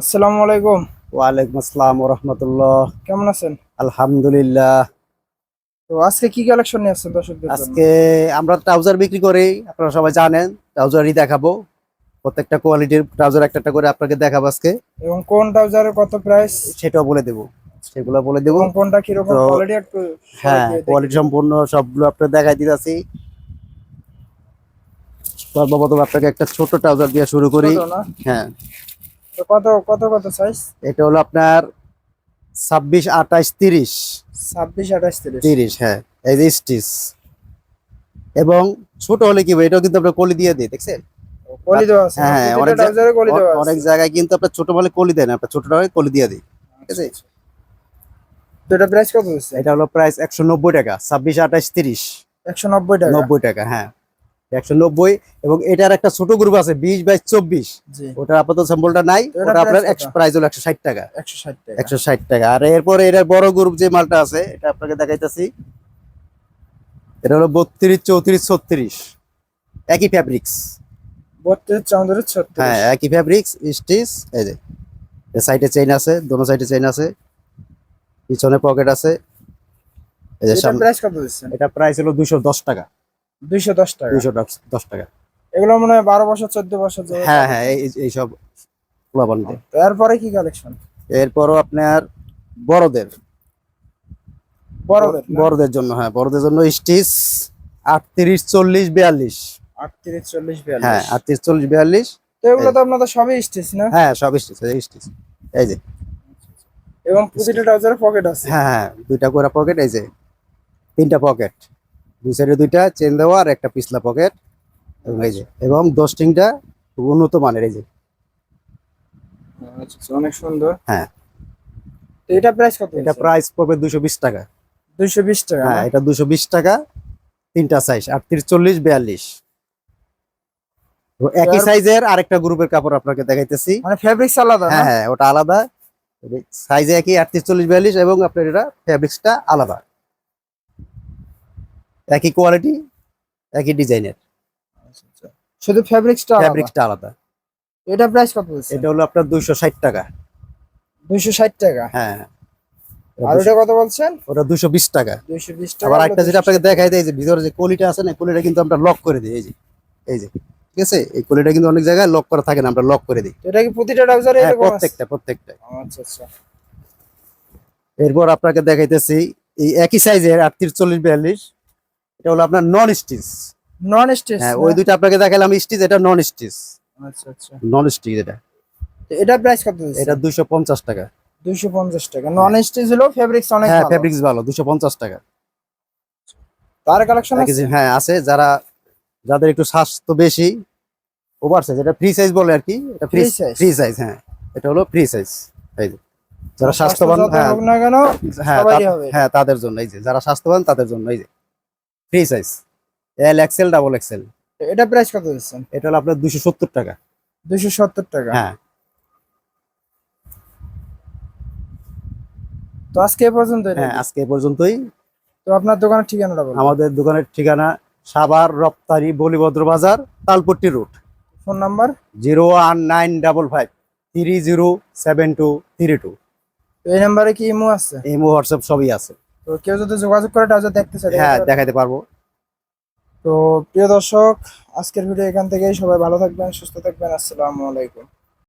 আসসালামু আলাইকুম। ওয়ালাইকুম আসসালাম রহমতুল্লাহ কেমন আছেন? আলহামদুলিল্লাহ। তো আজকে কি কালেকশন নিয়ে আসছেন দর্শকদের আজকে আমরা ট্রাউজার বিক্রি করি আপনারা সবাই জানেন ট্রাউজারই দেখাবো। প্রত্যেকটা কোয়ালিটির ট্রাউজার একটা একটা করে আপনাকে দেখাবো আজকে। এবং কোন ট্রাউজারের কত প্রাইস সেটাও বলে দেবো। সেগুলো বলে দেবো। কোনটা কীরকম কোয়ালিটি একটু হ্যাঁ কোয়ালিটি সম্পূর্ণ সবগুলো আপনার দেখাই দিতেছি। সর্বপ্রথম আপনাকে একটা ছোট ট্রাউজার দিয়ে শুরু করি। হ্যাঁ। কত কত কত সাইজ এটা হলো আপনার ছাব্বিশ আঠাশ তিরিশ। ছাব্বিশ আঠাশ তিরিশ। তিরিশ হ্যাঁ এই যে স্টিচ এবং ছোট হলে কি হবে, এটাও কিন্তু আমরা কলি দিয়ে দিই দেখছেন? কলি দেওয়া আছে। হ্যাঁ, অনেক জা- ট্রাউজারে কলি দেওয়া অ- অনেক জায়গায় কিন্তু আপনার ছোট মালে কলি দেয় না আপনার ছোট মালে কলি দিয়ে দিই ঠিক আছে? তো এটা প্রাইস কত হচ্ছে? এটা হলো প্রাইস একশো নব্বই টাকা ছাব্বিশ আঠাশ তিরিশ। একশো নব্বই টাকা। নব্বই টাকা হ্যাঁ। একশো নব্বই এবং এটার একটা ছোট গ্রুপ আছে বিশ বাইশ চব্বিশ। জি। ওটা আপাতত স্যাম্পলটা নাই ওটা আপনার প্রাইস হলো একশো ষাট টাকা। একশো ষাট টাকা। আর এরপরে এটার বড় গ্রুপ যে মালটা আছে এটা আপনাকে দেখাইতেছি। এটা হলো বত্রিশ চৌত্রিশ ছত্রিশ। একই ফ্যাব্রিক্স বত্রিশ চৌত্রিশ ছত্রিশ। হ্যাঁ একই ফ্যাব্রিক্স স্টিচ এই যে। সাইডে চেইন আছে দোনো সাইডে চেইন আছে। পিছনে পকেট আছে। এই যে এটা সামনে। এটা প্রাইস হলো দুশো দশ টাকা। দুইশো দশ টাকা। দুশো দশ টাকা। এগুলো মনে হয় বারো বছর চোদ্দ বছর হ্যাঁ হ্যাঁ এই এইসব প্লাবনতে এরপরে কি কালেকশন এরপরও আপনার বড়দের। বড়দের বড়দের জন্য হ্যাঁ বড়দের জন্য স্টিচ আটত্রিশ চল্লিশ বিয়াল্লিশ। আটত্রিশ চল্লিশ হ্যাঁ বিয়াল্লিশ আটত্রিশ চল্লিশ বিয়াল্লিশ। তো এগুলো তো আপনাদের সবই স্টিচ না? হ্যাঁ সব স্টিচ স্টিচ। এই যে। এবং প্রতিটা ট্রাউজারে পকেট আছে। হ্যাঁ হ্যাঁ দুইটা করে পকেট এই যে তিনটা পকেট দুই সাইডে দুইটা চেন দেওয়া আর একটা পিছলা পকেট এবং এই যে এবং দোস্টিংটা খুব উন্নত মানের এই যে। আচ্ছা, আচ্ছা, অনেক সুন্দর। হ্যাঁ। এটা প্রাইস কত এটা প্রাইস পড়বে দুশো বিশ টাকা। বিশ টাকা হ্যাঁ এটা দুশো বিশ টাকা তিনটা সাইজ আটত্রিশ চল্লিশ বিয়াল্লিশ। একই সাইজের আরেকটা গ্রুপের কাপড় আপনাকে দেখাইতেছি। মানে ফেব্রিক্স আলাদা হ্যাঁ হ্যাঁ ওটা আলাদা। সাইজে একই আটত্রিশ চল্লিশ বিয়াল্লিশ এবং আপনার এটা ফ্যাব্রিক্সটা আলাদা। একই কোয়ালিটি একই ডিজাইনের। আচ্ছা, আচ্ছা। শুধু ফেব্রিক্সটা আলাদা? ফ্যাব্রিকটা আলাদা। এটা প্রাইস কত হচ্ছে এটা হলো আপনার দুইশো ষাট টাকা। দুইশো ষাট টাকা? হ্যাঁ। আর ওটা কত বলছেন? ওটা দুশো বিশ টাকা। দুইশো বিশ টাকা। আবার একটা যেটা আপনাকে দেখাই দেয় যে ভিতরে যে কলিটা আছে না কলিটা কিন্তু আমরা লক করে দিই এই যে এই যে ঠিক আছে? এই কলিটা কিন্তু অনেক জায়গায় লক করা থাকে না আমরা লক করে দিই। এটা কি প্রতিটা ট্রাউজারে হ্যাঁ এরকম আছে? প্রত্যেকটা প্রত্যেকটা। আচ্ছা আচ্ছা। এরপর আপনাকে দেখাইতেছি এই একই সাইজের আটত্রিশ চল্লিশ বিয়াল্লিশ। এটা হলো আপনার নন স্টিচ নন স্টিচ হ্যাঁ। ওই দুইটা আপনাকে দেখালাম স্টিচ এটা নন স্টিচ আচ্ছা আচ্ছা। নন স্টিচ এটা। তো এটা প্রাইস কত এটা দুইশো পঞ্চাশ টাকা। দুইশো পঞ্চাশ টাকা। নন স্টিচ হলো ফেব্রিক্স অনেক হ্যাঁ ভালো। ফেব্রিক্স ভালো দুশো পঞ্চাশ টাকা। তার কালেকশন যে- হ্যাঁ আছে। যারা যাদের একটু স্বাস্থ্য বেশি ওভার সাইজ এটা ফ্রি সাইজ বলে আর কি। এটা ফ্রি size? ফ্রি সাইজ হ্যাঁ। এটা হলো ফ্রি সাইজ এই যে যারা স্বাস্থ্যবান হ্যাঁ। হ্যাঁ। হ্যাঁ তাদের জন্য এই যে যারা স্বাস্থ্যবান তাদের জন্য এই যে। Free size L XL double XL এটা প্রাইস কত দিচ্ছেন? এটা হলো আপনার দুশো সত্তর টাকা। দুইশো সত্তর টাকা। হ্যাঁ। তো আজকে এ পর্যন্ত হ্যাঁ আজকে এ পর্যন্তই। তো আপনার দোকানের ঠিকানাটা বলুন। আমাদের দোকানের ঠিকানা সাভার রপ্তানি বলিভদ্র বাজার Talpatti route phone number? Zero one nine double five three zero seven two three two. এই নাম্বারে কি ইমো আছে? ইমো হোয়াটসঅ্যাপ সবই আছে। তো কেউ যদি যোগাযোগ করে তাহলে দেখতে চাই হ্যাঁ দেখাতে পারব। তো প্রিয় দর্শক আজকের ভিডিও এখান থেকেই সবাই ভালো থাকবেন সুস্থ থাকবেন আসসালামু আলাইকুম।